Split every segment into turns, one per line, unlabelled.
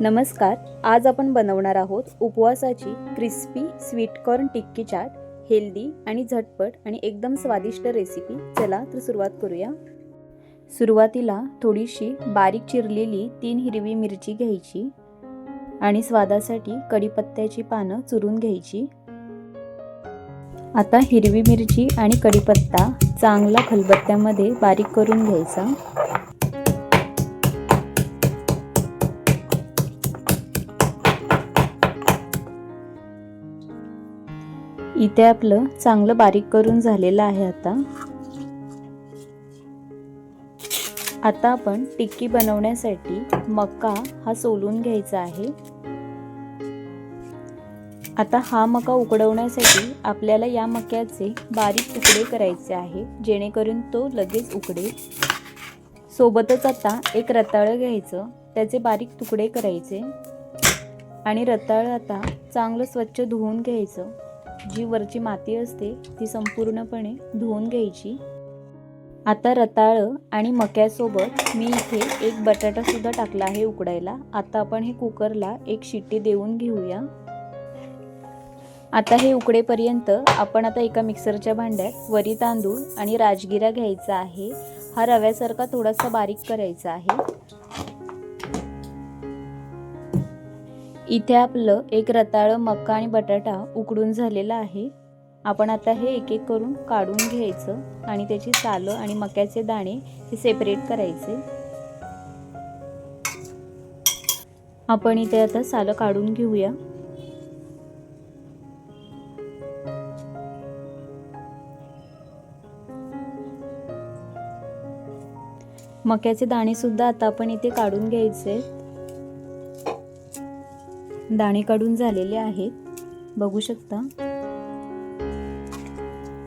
नमस्कार आज आपण बनवणार आहोत उपवासाची crispy sweetcorn tikki chaat. Healthy आणि झटपट आणि एकदम स्वादिष्ट रेसिपी. चला तर सुरुवात करूया. सुरुवातीला थोडीशी बारीक चिरलेली तीन हिरवी मिरची घ्यायची आणि स्वादासाठी कढीपत्त्याची पानं चुरून घ्यायची. आता हिरवी मिरची आणि कढीपत्ता चांगला खलबत्त्यामध्ये बारीक करून घ्यायचा. इथे आपलं चांगलं बारीक करून झालेलं आहे आता. आता आपण टिक्की बनवण्यासाठी मका हा सोलून घ्यायचा आहे. आता हा मका उकडवण्यासाठी आपल्याला या मक्याचे बारीक तुकडे करायचे आहे जेणेकरून तो लगेच उकडेल सोबतच आता एक रताळं घ्यायचं त्याचे बारीक तुकडे करायचे. आणि रताळं आता चांगलं स्वच्छ धुवून घ्यायचं. जी वरची माती असते ती संपूर्णपणे धुवून घ्यायची. आता रताळं आणि मक्यासोबत मी इथे एक बटाटासुद्धा टाकला आहे उकडायला. आता आपण हे कुकरला एक शिट्टी देऊन घेऊया. आता हे उकडेपर्यंत आपण आता एका मिक्सरच्या भांड्यात वरी तांदूळ आणि राजगिरा घ्यायचा आहे. हा रव्यासारखा थोडासा बारीक करायचा आहे. इथे आपलं एक रताळं मका आणि बटाटा उकडून झालेला आहे. आपण आता हे एक एक करून काढून घ्यायचं आणि त्याची सालं आणि मक्याचे दाणे हे सेपरेट करायचे. आपण इथे आता सालं काढून घेऊया. मक्याचे दाणे सुद्धा आता आपण इथे काढून घ्यायचे. दाणे काढून झालेले आहेत. बघू शकता.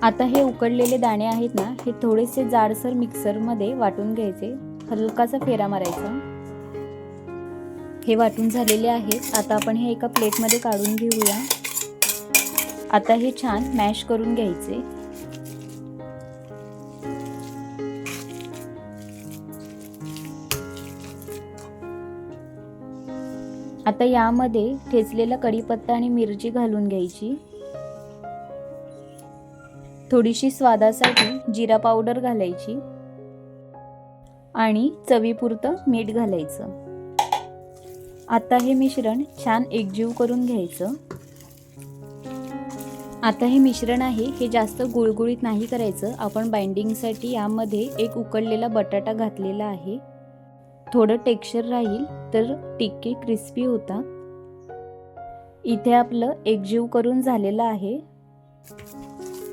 आता हे उकडलेले दाणे आहेत ना हे थोडेसे जाडसर मिक्सरमध्ये वाटून घ्यायचे. हलकासा फेरा मारायचा. हे वाटून झालेले आहेत. आता आपण हे एका प्लेटमध्ये काढून घेऊया. आता हे छान मॅश करून घ्यायचे. आता यामध्ये ठेचलेला कढीपत्ता आणि मिरची घालून घ्यायची. थोडीशी स्वादासाठी जिरा पावडर घालायची. आणि चवीपुरतं मीठ घालायचं. आता हे मिश्रण छान एकजीव करून घ्यायचं. आता हे मिश्रण आहे हे जास्त गुळगुळीत नाही करायचं. आपण बाइंडिंगसाठी यामध्ये एक उकडलेला बटाटा घातलेला आहे. थोडं टेक्स्चर राहील तर टिक्की क्रिस्पी होतात इथे आपलं एकजीव करून झालेलं आहे.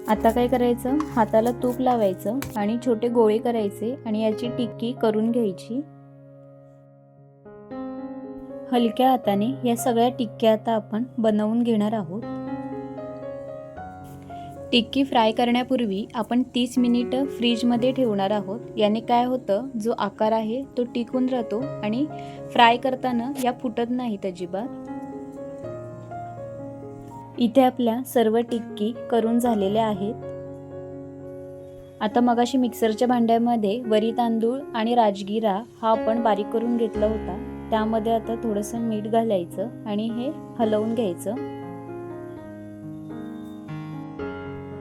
आता काय करायचं? हाताला तूप लावायचं आणि छोटे गोळे करायचे आणि याची टिक्की करून घ्यायची. हलक्या हाताने या सगळ्या टिक्क्या आता आपण बनवून घेणार आहोत. टिक्की फ्राय करण्यापूर्वी आपण तीस मिनिटं फ्रीजमध्ये ठेवणार आहोत. याने काय होतं जो आकार आहे तो टिकून राहतो आणि फ्राय करताना या फुटत नाहीत अजिबात. इथे आपल्या सर्व टिक्की करून झालेल्या आहेत. आता मगाशी मिक्सरच्या भांड्यामध्ये वरी तांदूळ आणि राजगिरा हा आपण बारीक करून घेतला होता. त्यामध्ये आता थोडंसं मीठ घालायचं आणि हे हलवून घ्यायचं.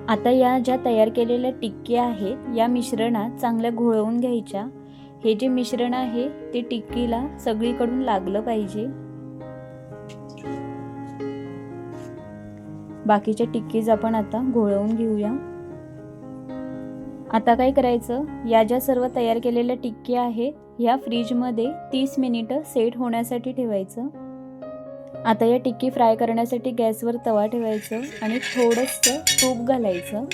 आता या ज्या तयार केलेल्या टिक्की आहेत या मिश्रणात चांगल्या घोळवून घ्यायच्या. हे जे मिश्रण आहे ते टिक्कीला सगळीकडून लागलं पाहिजे. बाकीच्या टिक्कीज आपण आता घोळवून घेऊया. आता काय करायचं? या ज्या सर्व तयार केलेल्या टिक्की आहेत ह्या फ्रीजमध्ये तीस मिनिटं सेट होण्यासाठी ठेवायचं. आता या टिक्की फ्राय करण्यासाठी गॅसवर तवा ठेवायचं आणि थोडंसं तूप घालायचं.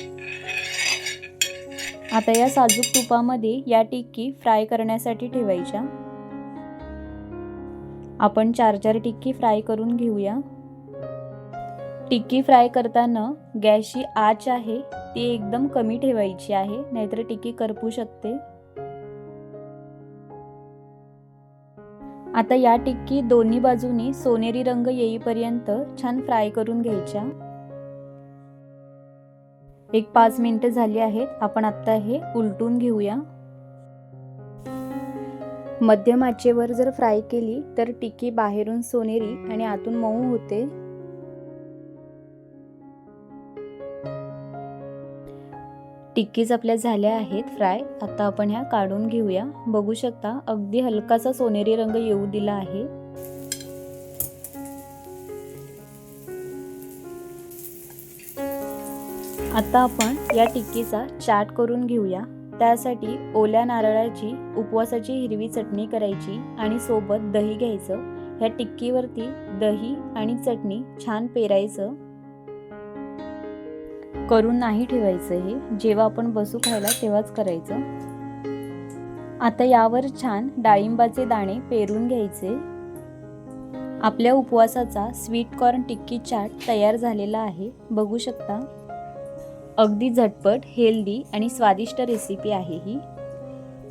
आता या साजूक तुपामध्ये या टिक्की फ्राय करण्यासाठी ठेवायच्या. आपण चार चार टिक्की फ्राय करून घेऊया. टिक्की फ्राय करताना गॅसची आच आहे ती एकदम कमी ठेवायची आहे नाहीतर टिक्की करपू शकते. आता या टिक्की दोन्ही बाजूनी सोनेरी रंग येईपर्यंत छान फ्राय करून घ्यायच्या. एक पाच मिनिटं झाली आहेत आपण आत्ता हे उलटून घेऊया. मध्यम आचेवर जर फ्राय केली तर टिक्की बाहेरून सोनेरी आणि आतून मऊ होते. टिक्कीज आपल्या झाल्या आहेत फ्राय. आता आपण ह्या काढून घेऊया. बघू शकता अगदी हलकासा सोनेरी रंग येऊ दिला आहे. आता आपण या टिक्कीचा चाट करून घेऊया. त्यासाठी ओल्या नारळाची उपवासाची हिरवी चटणी करायची आणि सोबत दही घ्यायचं. ह्या टिक्कीवरती दही आणि चटणी छान पेरायचं. करून नाही ठेवायचं हे. जेव्हा आपण बसू खायला तेव्हाच करायचं. आता यावर छान डाळिंबाचे दाणे पेरून घ्यायचे. आपल्या उपवासाचा स्वीट कॉर्न टिक्की चाट तयार झालेला आहे. बघू शकता. अगदी झटपट हेल्दी आणि स्वादिष्ट रेसिपी आहे ही.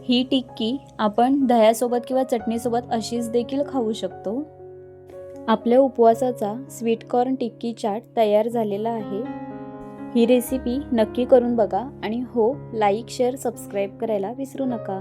ही टिक्की आपण दह्यासोबत किंवा चटणीसोबत अशीच देखील खाऊ शकतो. आपल्या उपवासाचा स्वीट कॉर्न टिक्की चाट तयार झालेला आहे. ही रेसिपी नक्की करून बघा आणि हो लाईक शेअर सबस्क्राईब करायला विसरू नका.